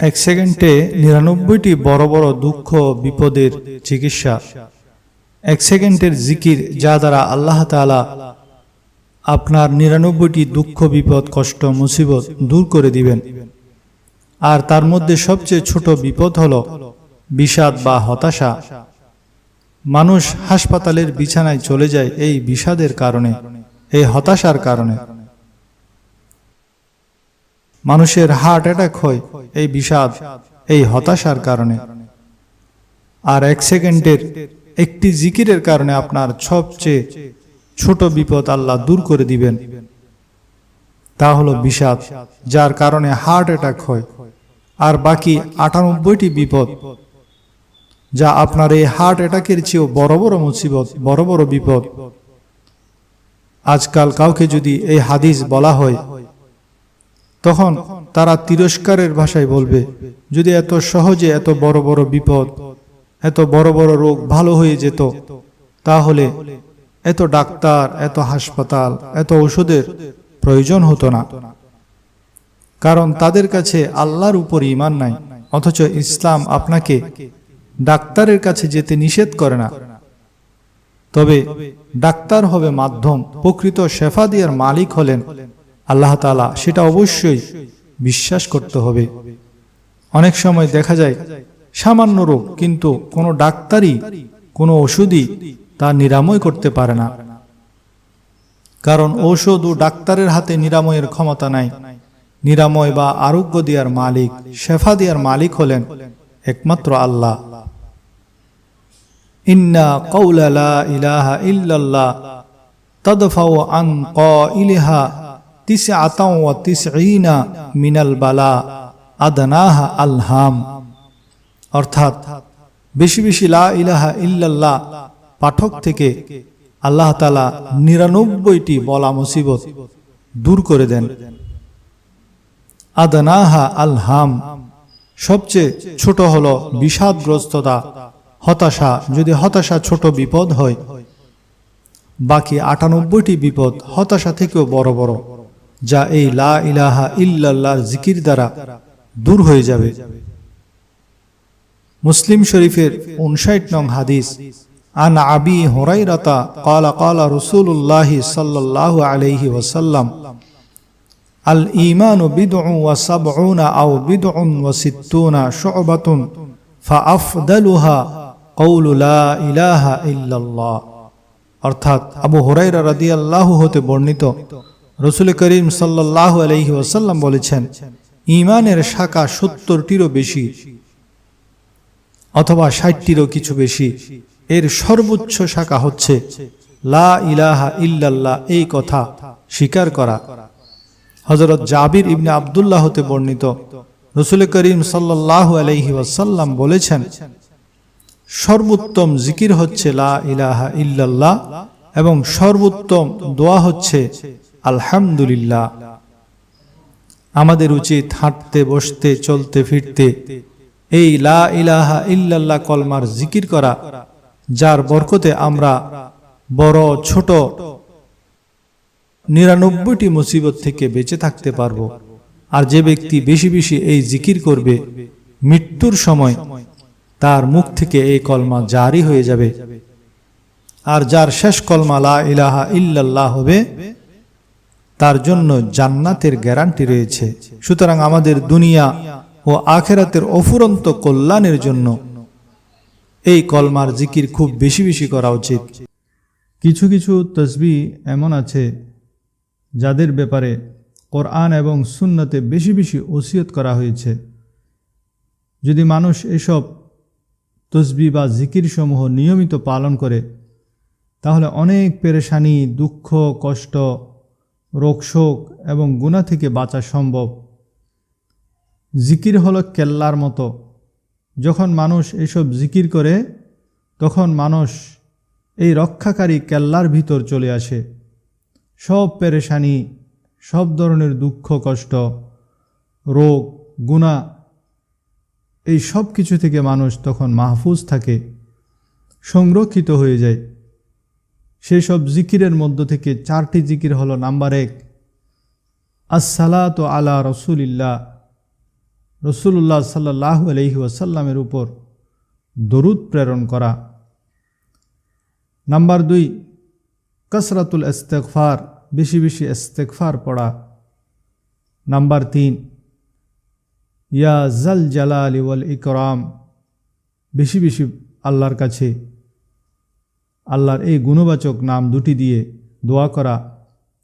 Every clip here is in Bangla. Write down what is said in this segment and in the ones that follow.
এক সেকেন্ডে নিরানব্বইটি বড় বড় দুঃখ, বিপদের চিকিৎসা। এক সেকেন্ডের জিকির যা দ্বারা আল্লাহ তাআলা আপনার নিরানব্বইটি দুঃখ, বিপদ, কষ্ট, মুসিবত দূর করে দিবেন। আর তার মধ্যে সবচেয়ে ছোট বিপদ হল বিষাদ বা হতাশা। মানুষ হাসপাতালের বিছানায় চলে যায় এই বিষাদের কারণে, এই হতাশার কারণে। মানুষের হার্ট অ্যাটাক হয় এই বিষাদ, এই হতাশার কারণে। আর এক সেকেন্ডের একটি জিকিরের কারণে আপনার সবচেয়ে ছোট বিপদ আল্লাহ দূর করে দিবেন। তা হলো বিষাদ, যার কারণে হার্ট অ্যাটাক হয়। আর বাকি আটানব্বইটি বিপদ, যা আপনার এই হার্ট অ্যাটাকের চেয়েও বড় বড় মুসিবত, বড় বড় বিপদ। আজকাল কাউকে যদি এই হাদিস বলা হয় তখন তারা তিরস্কারের ভাষায় বলবে, যদি এত সহজে এত বড় বড় বিপদ, এত বড় বড় রোগ ভালো হয়ে যেত, তাহলে এত ডাক্তার, এত হাসপাতাল, এত ওষুধের প্রয়োজন হতো না। কারণ তাদের কাছে আল্লাহর উপর ইমান নাই, অথচ ইসলাম আপনাকে ডাক্তারের কাছে যেতে নিষেধ করে না। তবে ডাক্তার হবে মাধ্যম, প্রকৃত শেফা দিয়ার মালিক হলেন আল্লাহ তালা সেটা অবশ্যই বিশ্বাস করতে হবে। অনেক সময় দেখা যায় সামান্য রোগ, কিন্তু কোনো ডাক্তারই কোনো ওষুধই তা নিরাময় করতে পারে না। কারণ ঔষধ ও ডাক্তারের হাতে নিরাময়ের ক্ষমতা নাই। নিরাময় বা আরোগ্য দেওয়ার মালিক, শেফা দেওয়ার মালিক হলেন একমাত্র আল্লাহ। ইন্না কৌলা ইলাহা ইল্লাল্লাহ তদফাও আন ক ইলিহা তিস মিনাল বালা আলহাম। অর্থাৎ বেশি বেশি লা ইলাহা ইল্লাল্লাহ পাঠক থেকে আল্লাহ তালা নিরানব্বইটি বলা মুসিবত দূর করে দেন। আদনাহা আলহাম সবচেয়ে ছোট হল বিষাদগ্রস্ততা, হতাশা। যদি হতাশা ছোট বিপদ হয়, বাকি আটানব্বইটি বিপদ হতাশা থেকেও বড় বড়। যা এই লা ইলাহা ইল্লাল্লাহর জিকির দ্বারা দূর হয়ে যাবে। মুসলিম শরীফের উনষাট নং হাদিস, আন আবি হরাইরাতা কালা কালা রসুল্লাহি সাল্লাহ আলহি ওসাল্লাম আল ইমান ও বিদউ ওয়া সাবউনা আও বিদউন ওয়া সিত্তুনা শুবাতুন ফাআফদালুহা কওলু কৌলুলা ইলাহা ইল্লাল্লাহ। অর্থাৎ আবু হুরায়রা রাদিয়াল্লাহু হতে বর্ণিত রসুল করিম সাল্লাল্লাহু আলাইহি ওয়াসাল্লাম বলেছেন, ইমানের শাখা সত্তরটিরও বেশি অথবা ষাটটিরও কিছু বেশি। এর সর্বোচ্চ শাখা হচ্ছে, লা ইলাহা ইল্লাল্লাহ, এই কথা স্বীকার করা। হজরত জাবির ইবনে আবদুল্লাহ হতে বর্ণিত, রসুল করিম সাল্লাল্লাহু আলাইহি ওয়াসাল্লাম বলেছেন, সর্বোত্তম জিকির হচ্ছে লা ইলাহা ইল্লাল্লাহ এবং সর্বোত্তম দোয়া হচ্ছে আলহামদুলিল্লাহ। আমাদের উচিত হাঁটতে, বসতে, চলতে, ফিরতে এই লা ইলাহা ইল্লাল্লাহ কলমার জিকির করা, যার বরকতে আমরা বড়, ছোট, নিরানব্বইটি মুসিবত থেকে বেঁচে থাকতে পারব। আর যে ব্যক্তি বেশি বেশি এই জিকির করবে, মৃত্যুর সময় তার মুখ থেকে এই কলমা জারি হয়ে যাবে। আর যার শেষ কলমা লা ইলাহা ইল্লাল্লাহ হবে তার জন্য জান্নাতের গ্যারান্টি রয়েছে। সুতরাং আমাদের দুনিয়া ও আখেরাতের অফুরন্ত কল্যাণের জন্য এই কলমার জিকির খুব বেশি বেশি করা উচিত। কিছু কিছু তসবি এমন আছে যাদের ব্যাপারে কোরআন এবং সুন্নতে বেশি বেশি ওসিয়ত করা হয়েছে। যদি মানুষ এসব তসবি বা জিকির সমূহ নিয়মিত পালন করে, তাহলে অনেক পেরেশানি, দুঃখ, কষ্ট রোগশোক এবং গুণা থেকে বাঁচা সম্ভব। জিকির হলো কেল্লার মতো। যখন মানুষ এসব জিকির করে, তখন মানুষ এই রক্ষাকারী কেল্লার ভিতর চলে আসে। সব পেরেশানি, সব ধরনের দুঃখ, কষ্ট, রোগ, গুণা, এই সব কিছু থেকে মানুষ তখন মাহফুজ থাকে, সংরক্ষিত হয়ে যায়। সেই সব জিকিরের মধ্য থেকে চারটি জিকির হলো নাম্বার এক, আসসালাত আলা রসুলিল্লাহ রসুল্লাহ সাল্লাহ আলহি ওয়াসাল্লামের উপর দরুদ প্রেরণ করা। নাম্বার দুই, কসরাতুল ইস্তেকফার বেশি বেশি ইস্তেকফার পড়া। নাম্বার তিন, ইয়া জাল জালাল ওয়াল ইকরাম, বেশি বেশি আল্লাহর কাছে আল্লাহর এই গুণবাচক নাম দুটি দিয়ে দোয়া করা,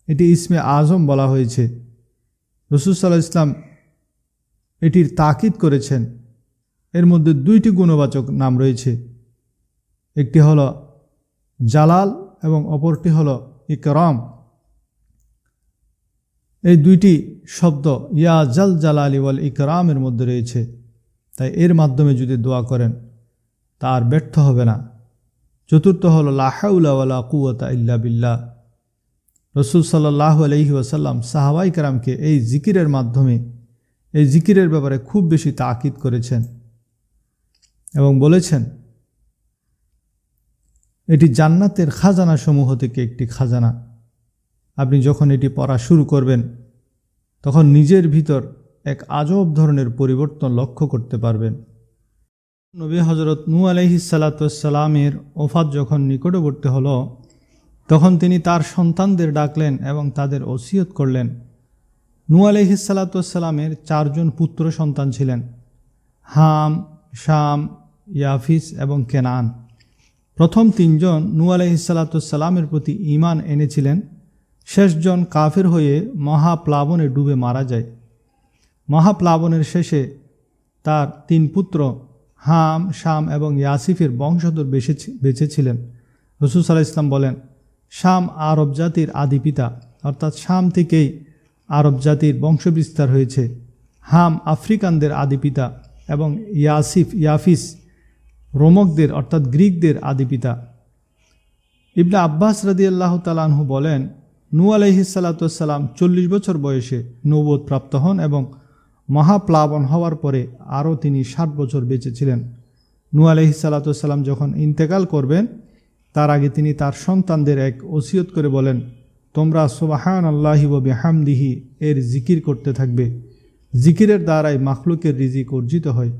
এটি ইসমে আজম বলা হয়েছে। রসুল সাল্লাহ ইসলাম এটির তাকিদ করেছেন। এর মধ্যে দুইটি গুণবাচক নাম রয়েছে। একটি হল জালাল এবং অপরটি হল ইকরাম। এই দুইটি শব্দ ইয়া জাল জালালি ওয়াল ইকরামের মধ্যে রয়েছে। তাই এর মাধ্যমে যদি দোয়া করেন তার ব্যর্থ হবে না। চতুর্থ হল লাহাউলা কুয়াতা ইল্লা বিল্লাহ। রসুল সাল্লাহ আলহি ওয়াসাল্লাম সাহাবাই কারামকে এই জিকিরের মাধ্যমে, এই জিকিরের ব্যাপারে খুব বেশি তাকিদ করেছেন এবং বলেছেন, এটি জান্নাতের খাজানা সমূহ থেকে একটি খাজানা। আপনি যখন এটি পড়া শুরু করবেন, তখন নিজের ভিতর এক আজব ধরনের পরিবর্তন লক্ষ্য করতে পারবেন। নবী হজরত নু আলহি সালাতামের ওফাত যখন নিকটবর্তী হল, তখন তিনি তার সন্তানদের ডাকলেন এবং তাদের ওসিয়ত করলেন। নু আলহি সালাতামের চারজন পুত্র সন্তান ছিলেন, হাম, শাম, ইয়াফিস এবং কেনান। প্রথম তিনজন নু আলহিসাল্লাতুসাল্লামের প্রতি ইমান এনেছিলেন, শেষজন কাফের হয়ে মহাপ্লাবনে ডুবে মারা যায়। মহাপ্লাবনের শেষে তার তিন পুত্র হাম, শাম এবং ইয়াসিফের বংশধর বেঁচে বেঁচেছিলেন। রসুল সাল্লাহ ইসলাম বলেন, শাম আরব জাতির আদি পিতা, অর্থাৎ শাম থেকেই আরব জাতির বংশবিস্তার হয়েছে। হাম আফ্রিকানদের আদি পিতা এবং ইয়াসিফ, ইয়াফিস রোমকদের, অর্থাৎ গ্রিকদের আদি পিতা। ইবনা আব্বাস রাদি আল্লাহ তালাহু বলেন নু আলহিসাল্লাতুসাল্লাম চল্লিশ বছর বয়সে নৌবোধ প্রাপ্ত হন এবং মহাপ্লাবন হওয়ার পরে আরও তিনি ষাট বছর বেঁচেছিলেন নু আলহিসাল্লাতুসাল্লাম যখন ইন্তেকাল করবেন, তার আগে তিনি তার সন্তানদের এক ওসিয়ত করে বলেন, তোমরা সুবাহান আল্লাহি ও বেহামদিহি এর জিকির করতে থাকবে। জিকিরের দ্বারাই মাখলুকের রিজিক অর্জিত হয়।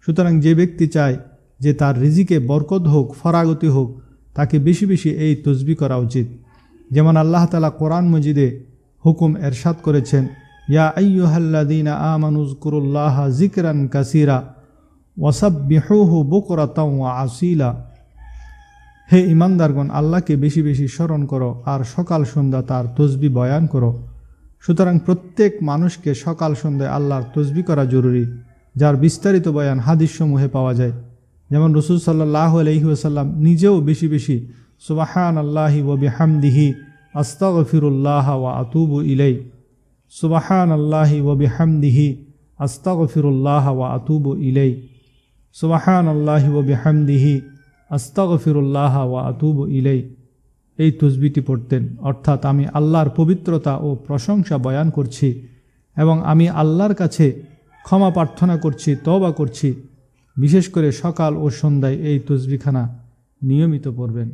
সুতরাং যে ব্যক্তি চায় যে তার রিজিকে বরকত হোক, ফরাগতি হোক, তাকে বেশি বেশি এই তসবি করা উচিত। যেমন আল্লাহ তালা কোরআন মজিদে হুকুম এরশাদ করেছেন ইয়া কাসিরা আসিলা। হে ইমানদারগণ আল্লাহকে বেশি বেশি স্মরণ করো আর সকাল সন্ধ্যা তার তসবি বয়ান করো। সুতরাং প্রত্যেক মানুষকে সকাল সন্ধ্যায় আল্লাহর তসবি করা জরুরি, যার বিস্তারিত বয়ান হাদিসসমূহে পাওয়া যায়। যেমন রসুল সাল্লাহ আলহিউসাল্লাম নিজেও বেশি বেশি সুবাহান আল্লাহি ও বিহামদিহি আস্তাগফিরুল্লাহ ওয়া আতুবু ইলাই সুবাহান আল্লাহি ও বিহামদিহি আস্তাগফিরুল্লাহ ওয়া আতুবু ইলাই সুবাহান আল্লাহি ও বিহামদিহি আস্তাগফিরুল্লাহ ওয়া আতুবু ইলাই এই তসবিটি পড়তেন, অর্থাৎ আমি আল্লাহর পবিত্রতা ও প্রশংসা বয়ান করছি এবং আমি আল্লাহর কাছে ক্ষমা প্রার্থনা করছি তবা করছি। বিশেষ করে সকাল ও সন্ধ্যায় এই তসবিখানা নিয়মিত পড়বেন।